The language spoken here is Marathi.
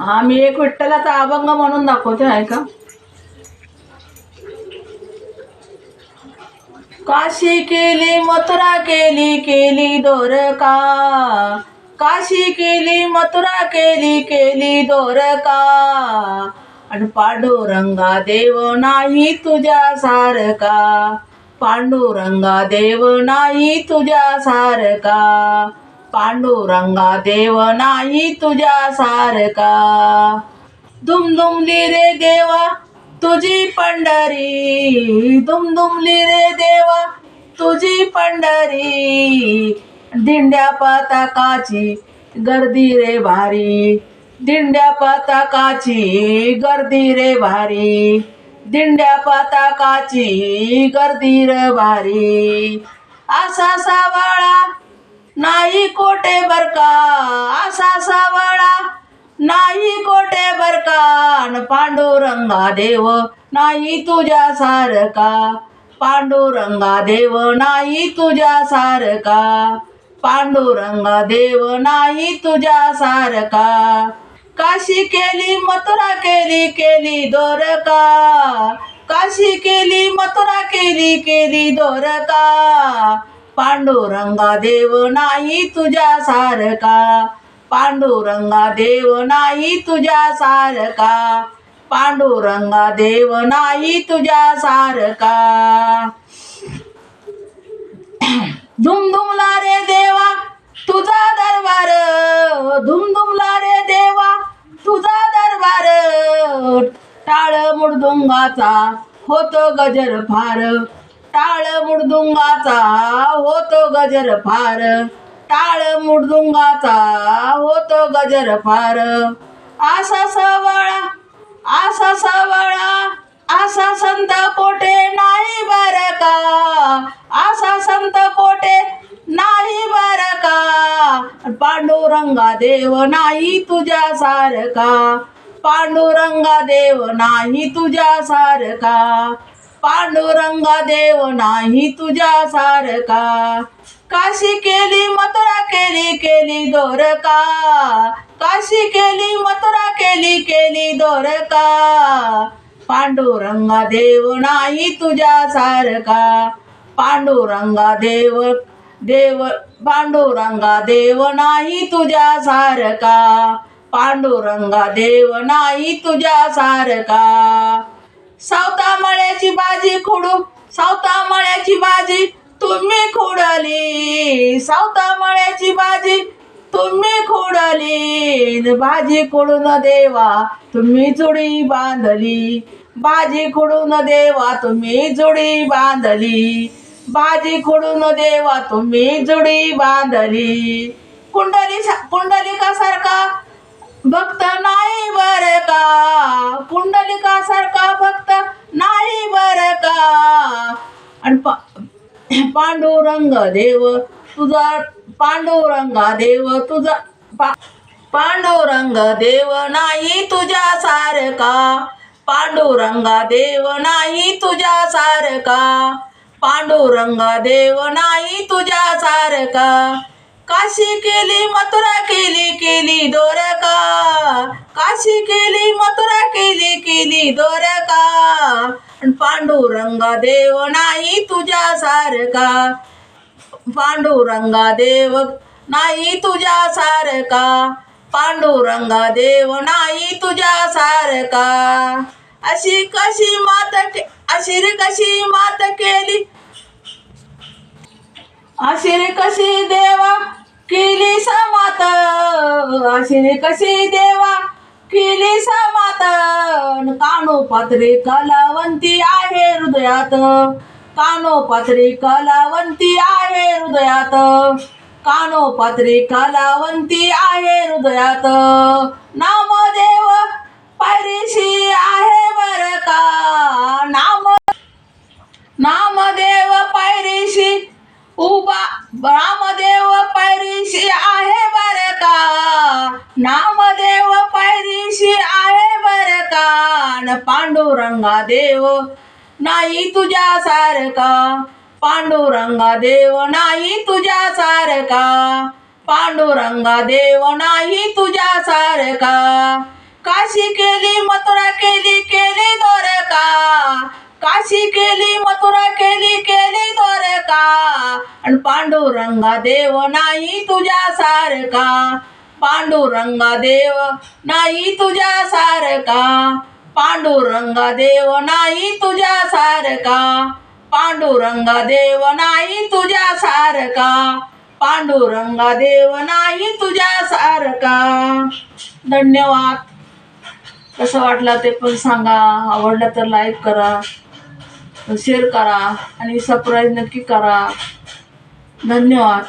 हा मी एक विठ्ठलाचा अभंग म्हणून दाखवते आहे का काशी केली मथुरा केली केली दोरका. काशी केली मथुरा केली केली दोरका. आणि पांडुरंगा देव नाही तुझ्या सारका पांडुरंगा देव नाही तुझ्या सारका पांडुरंगा देव नाही तुझ्या सारका दुमदुमली रे देवा तुझी पंढरी. दुमदुमली रे देवा तुझी पंढरी. दिंड्या पाताकाची गर्दी रे भारी. दिंड्या पाताकाची गर्दी रे भारी. दिंड्या पाताकाची गर्दी रे भारी. असा सावळा नाही कोटे बर का? असा सावळा. नाही कोटे बर का? पांडुरंगा देव नाही तुझ्या सारका पांडुरंगा देव नाही तुझ्या सारका पांडुरंगा देव नाही तुझ्या सारका काशी केली मथुरा केली केली दोरका. काशी केली मथुरा केली केली दोरका. पांडुरंगा देव नाही तुझ्या सारका पांडुरंगा देव नाही तुझ्या सारका पांडुरंगा देव नाही तुझ्या सारका धुमधुमला रे देवा तुझा दरबार. धुमधुमला रे देवा तुझा दरबार. टाळ मुडदुंगाचा होतो गजर फार. टाळ मुडदुंगाचा होतो गजर फार. टाळ मुडदुंगाचा होतो गजर फार. आसा सवळा आसा सवळा आसा संत कोटे नाही बर का? आसा संत कोटे नाही बर का? पांडुरंगा देव नाही तुझ्या सारका पांडुरंगा देव नाही तुझ्या सारका पांडुरंगा देव नाही तुझ्या सारका काशी केली मथुरा केली केली दोरका. काशी केली मथुरा केली केली दोरका. पांडुरंगा देव नाही तुझ्या सारका पांडुरंगा देव देव पांडुरंगा देव नाही तुझ्या सारका पांडुरंगा देव नाही तुझ्या सारका सावता मळ्याची बाजी खोडू सावता मळ्याची बाजी तुम्ही खोडली. सावता मळ्याची बाजी तुम्ही खोडली. भाजी खोडून देवा तुम्ही जुडी बांधली. भाजी खोडून देवा तुम्ही जुडी बांधली. भाजी खोडून देवा तुम्ही जुडी बांधली. कुंडली कुंडलिकासारखा पांडुरंग देव तुझा पांडुरंगा देव तुझा पा पांडुरंग देव नाही तुझ्या सारका पांडुरंगा देव नाही तुझ्या सारका पांडुरंगा देव नाही तुझ्या सारका काशी केली मथुरा केली केली दोरका. काशी केली मथुरा केली केली दोरका. पांडुरंगा देव नाही तुझ्या सारका पांडुरंगा देव नाही तुझ्या सारका पांडुरंगा देव नाही तुझ्या सारका अशी कशी मात के- अशी कशी मात केली? अशी कशी देवा केली समात? अशी कशी देवा केली समात कानोपात्री कलावंती आहे हृदयात. कानोपात्री कलावंती आहे हृदयात. कानोपात्री कलावंती आहे हृदयात. नामदेव पायरीशी आहे बर का? नाम नामदेव पायरीशी उभा पांडुरंगा देव नाही तुझ्या सारका पांडुरंगा देव नाही तुझ्या सारका पांडुरंगा देव नाही तुझ्या सारका काशी केली मथुरा केली केली दोरका काशी केली मथुरा केली केली दोरका आणि पांडुरंगा देव नाही तुझ्या सारका पांडुरंगा देव नाही तुझ्या सारका पांडुरंगा देव नाही तुझ्या सारका पांडुरंगा देव नाही तुझ्या सारका पांडुरंगा देव नाही तुझ्या सारका धन्यवाद. कसं वाटलं ते पण सांगा. आवडलं तर लाईक करा. शेअर करा. आणि सबस्क्राईब नक्की करा. धन्यवाद.